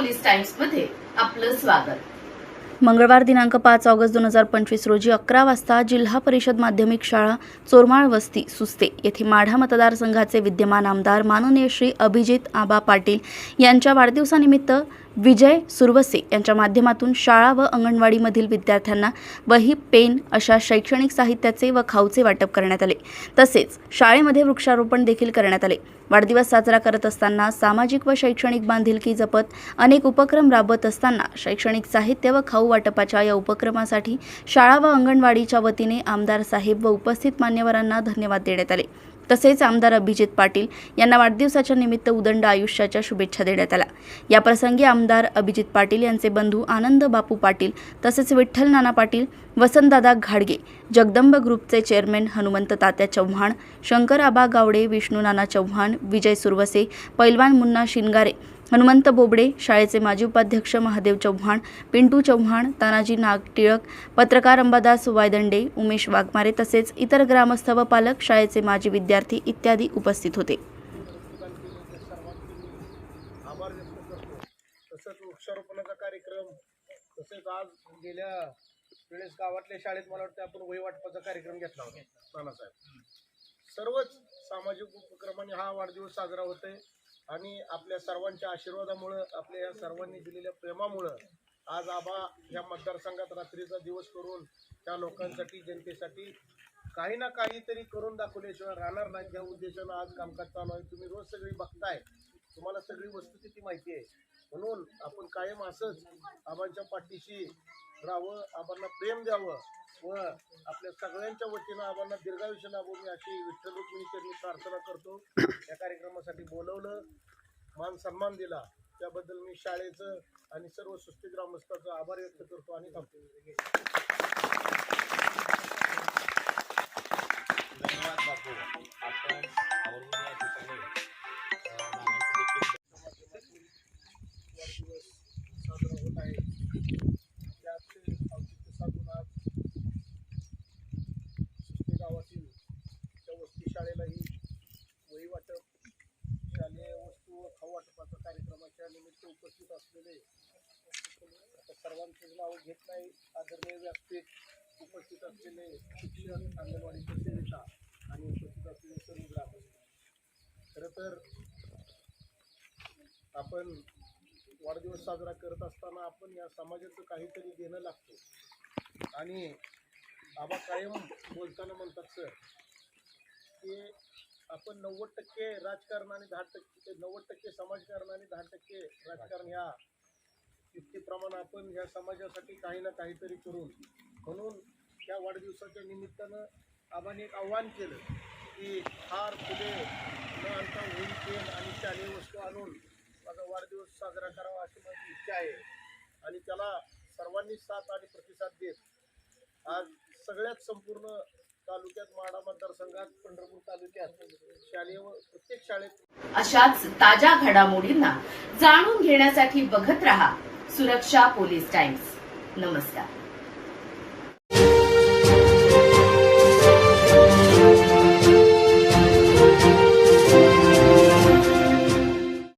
टाइम्समध्ये आपलं स्वागत. मंगळवार दिनांक पाच ऑगस्ट दोन हजार पंचवीस रोजी अकरा वाजता जिल्हा परिषद माध्यमिक शाळा चोरमाळ वस्ती सुस्ते येथे माढा मतदारसंघाचे विद्यमान आमदार माननीय श्री अभिजित आबा पाटील यांच्या वाढदिवसानिमित्त विजय सुरवसे यांच्या माध्यमातून शाळा व अंगणवाडीमधील विद्यार्थ्यांना वही पेन अशा शैक्षणिक साहित्याचे व खाऊचे वाटप करण्यात आले. तसेच शाळेमध्ये वृक्षारोपण देखील करण्यात आले. वाढदिवस साजरा करत असताना सामाजिक व शैक्षणिक बांधिलकी जपत अनेक उपक्रम राबवत असताना शैक्षणिक साहित्य व खाऊ वाटपाच्या या उपक्रमासाठी शाळा व अंगणवाडीच्या वतीने आमदार साहेब व उपस्थित मान्यवरांना धन्यवाद देण्यात आले. तसेच आमदार अभिजित पाटील यांना वाढदिवसाच्या निमित्त उदंड आयुष्याच्या शुभेच्छा देण्यात आल्या. याप्रसंगी आमदार अभिजित पाटील यांचे बंधू आनंद बापू पाटील तसेच विठ्ठल नाना पाटील वसंतदादा घाडगे जगदंब ग्रुपचे चेअरमॅन हनुमंत तात्या चव्हाण शंकर आबा गावडे विष्णू नाना चव्हाण विजय सुरवसे पैलवान मुन्ना शिनगारे हनुमंत बोबडे शाळेचे माजी उपाध्यक्ष महादेव चव्हाण पिंटू चव्हाण तानाजी नाग टिळक पत्रकार अंबादास वायदंडे उमेश वाघमारे तसेच इतर ग्रामस्थ व पालक शाळेचे माजी विद्यार्थी इत्यादी उपस्थित होते. वृक्षारोपणाचा कार्यक्रम तसेच आज गेल्या वेळेस गावातल्या शाळेत मला वाटतं आपण वही वाटपाचा कार्यक्रम घेतला होता. नानासाहेब. सर्वच सामाजिक उपक्रमाने हा वाढदिवस साजरा होतोय. आणि आपल्या सर्वांच्या आशीर्वादामुळं आपल्या या सर्वांनी दिलेल्या प्रेमामुळं आज आबा या मतदारसंघात रात्रीचा दिवस करून त्या लोकांसाठी जनतेसाठी काही ना काहीतरी करून दाखवल्याशिवाय राहणार नाही. ज्या उद्देशानं आज कामकाज चालू आहे तुम्ही रोज सगळी बघताय. तुम्हाला सगळी वस्तुस्थिती माहिती आहे. म्हणून आपण कायम असंच आबांच्या पाठीशी राहावं आबांना प्रेम द्यावं व आपल्या सगळ्यांच्या वतीनं आबांना दीर्घायुष्य लाभो मी अशी विठ्ठल रुक्मिणी प्रार्थना करतो. या कार्यक्रमासाठी बोलवलं मान सन्मान दिला. त्याबद्दल मी शाळेचं आणि सर्व सुस्ती ग्रामस्थाचं आभार व्यक्त करतो आणि थांबतो. शाळेलाही वही वाटप शालेय वस्तू व खाऊ वाटपाचा कार्यक्रमाच्या निमित्त उपस्थित असलेले आता सर्वांचीच नाव घेत नाही आदरणीय व्यासपीठ उपस्थित असलेले शिक्षण अंगणवाडीचे सेविका आणि उपस्थित असलेले सर्व ग्राहक खरं तर आपण वाढदिवस साजरा करत असताना आपण या समाजाचं काहीतरी देणं लागतो. आणि आबा कायम बोलताना म्हणतात सर की आपण नव्वद टक्के राजकारण आणि दहा टक्के नव्वद टक्के समाजकारण आणि दहा टक्के राजकारण ह्या युक्तीप्रमाणे आपण ह्या समाजासाठी काही ना काहीतरी करून म्हणून त्या वाढदिवसाच्या निमित्तानं आबाने एक आव्हान केलं की हार फुले न आणता होईल तेल आणि शालेय वस्तू आणून माझा वाढदिवस साजरा करावा अशी माझी इच्छा आहे. आणि त्याला सर्वांनी साथ आणि प्रतिसाद देत आज सगळ्यात संपूर्ण तालुक्यात माडा मतदारसंघात पंढरपूर तालुक्यात शालेय व प्रत्येक शाळेत अशाच ताज्या घडामोडींना जाणून घेण्यासाठी बघत रहा सुरक्षा पोलीस टाइम्स. नमस्कार.